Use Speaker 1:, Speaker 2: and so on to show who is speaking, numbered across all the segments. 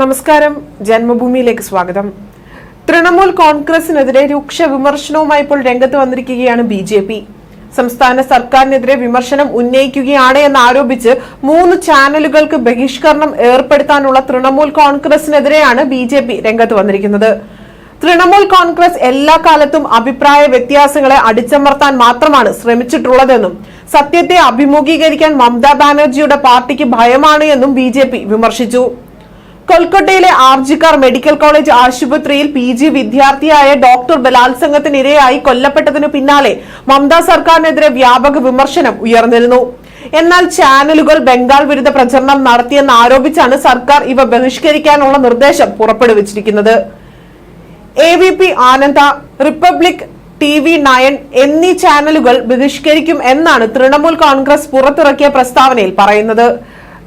Speaker 1: നമസ്കാരം. ജന്മഭൂമിയിലേക്ക് സ്വാഗതം. തൃണമൂൽ കോൺഗ്രസിനെതിരെ രൂക്ഷ വിമർശനവുമായി ഇപ്പോൾ രംഗത്ത് വന്നിരിക്കുകയാണ് ബി ജെ പി. സംസ്ഥാന സർക്കാരിനെതിരെ വിമർശനം ഉന്നയിക്കുകയാണ് എന്ന് ആരോപിച്ച് മൂന്ന് ചാനലുകൾക്ക് ബഹിഷ്കരണം ഏർപ്പെടുത്താനുള്ള തൃണമൂൽ കോൺഗ്രസിനെതിരെയാണ് ബി ജെ പി രംഗത്ത് വന്നിരിക്കുന്നത്. തൃണമൂൽ കോൺഗ്രസ് എല്ലാ കാലത്തും അഭിപ്രായ വ്യത്യാസങ്ങളെ അടിച്ചമർത്താൻ മാത്രമാണ് ശ്രമിച്ചിട്ടുള്ളതെന്നും സത്യത്തെ അഭിമുഖീകരിക്കാൻ മമതാ ബാനർജിയുടെ പാർട്ടിക്ക് ഭയമാണ് എന്നും ബി വിമർശിച്ചു. കൊൽക്കത്തയിലെ ആർജിക്കാർ മെഡിക്കൽ കോളേജ് ആശുപത്രിയിൽ പി ജി വിദ്യാർത്ഥിയായ ഡോക്ടർ ബലാത്സംഗത്തിനിരയായി കൊല്ലപ്പെട്ടതിനു പിന്നാലെ മമതാ സർക്കാരിനെതിരെ വ്യാപക വിമർശനം ഉയർന്നിരുന്നു. എന്നാൽ ചാനലുകൾ ബംഗാൾ വിരുദ്ധ പ്രചരണം നടത്തിയെന്ന് ആരോപിച്ചാണ് സർക്കാർ ഇവ ബഹിഷ്കരിക്കാനുള്ള നിർദ്ദേശം പുറപ്പെടുവിച്ചിരിക്കുന്നത്. A B P Ananda Republic T V nine എന്നീ ചാനലുകൾ ബഹിഷ്കരിക്കും എന്നാണ് തൃണമൂൽ കോൺഗ്രസ് പുറത്തിറക്കിയ പ്രസ്താവനയിൽ പറയുന്നത്.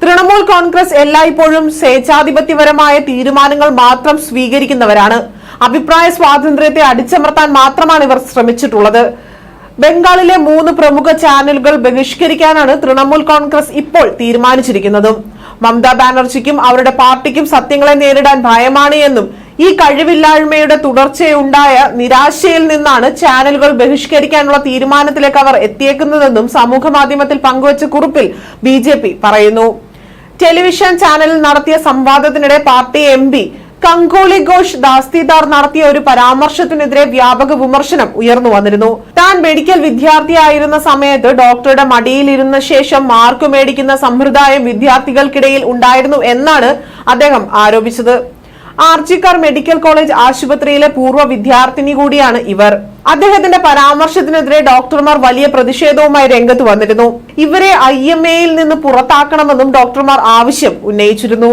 Speaker 1: തൃണമൂൽ കോൺഗ്രസ് എല്ലായ്പ്പോഴും സ്വേച്ഛാധിപത്യപരമായ തീരുമാനങ്ങൾ മാത്രം സ്വീകരിക്കുന്നവരാണ്. അഭിപ്രായ സ്വാതന്ത്ര്യത്തെ അടിച്ചമർത്താൻ മാത്രമാണ് ഇവർ ശ്രമിച്ചിട്ടുള്ളത്. ബംഗാളിലെ മൂന്ന് പ്രമുഖ ചാനലുകൾ ബഹിഷ്കരിക്കാനാണ് തൃണമൂൽ കോൺഗ്രസ് ഇപ്പോൾ തീരുമാനിച്ചിരിക്കുന്നതും. മമതാ ബാനർജിക്കും അവരുടെ പാർട്ടിക്കും സത്യങ്ങളെ നേരിടാൻ ഭയമാണ് എന്നും ഈ കഴിവില്ലായ്മയുടെ തുടർച്ചയുണ്ടായ നിരാശയിൽ നിന്നാണ് ചാനലുകൾ ബഹിഷ്കരിക്കാനുള്ള തീരുമാനത്തിലേക്ക് അവർ എത്തിയേക്കുന്നതെന്നും സമൂഹ മാധ്യമത്തിൽ പങ്കുവച്ച കുറിപ്പിൽ ബി പറയുന്നു. ടെലിവിഷൻ ചാനലിൽ നടത്തിയ സംവാദത്തിനിടെ party M P Kakoli Ghosh Dastidar നടത്തിയ ഒരു പരാമർശത്തിനെതിരെ വ്യാപക വിമർശനം ഉയർന്നു വന്നിരുന്നു. താൻ മെഡിക്കൽ വിദ്യാർത്ഥിയായിരുന്ന സമയത്ത് ഡോക്ടറുടെ മടിയിലിരുന്ന ശേഷം മാർക്ക് മേടിക്കുന്ന സമ്പ്രദായം വിദ്യാർത്ഥികൾക്കിടയിൽ ഉണ്ടായിരുന്നു എന്നാണ് അദ്ദേഹം ആരോപിച്ചത്. ആർജിക്കാർ മെഡിക്കൽ കോളേജ് ആശുപത്രിയിലെ പൂർവ വിദ്യാർത്ഥിനി കൂടിയാണ് ഇവർ. അദ്ദേഹത്തിന്റെ പരാമർശത്തിനെതിരെ ഡോക്ടർമാർ വലിയ പ്രതിഷേധവുമായി രംഗത്ത് വന്നിരുന്നു. ഇവരെ ഐ എം എയിൽ നിന്ന് പുറത്താക്കണമെന്നും ഡോക്ടർമാർ ആവശ്യം ഉന്നയിച്ചിരുന്നു.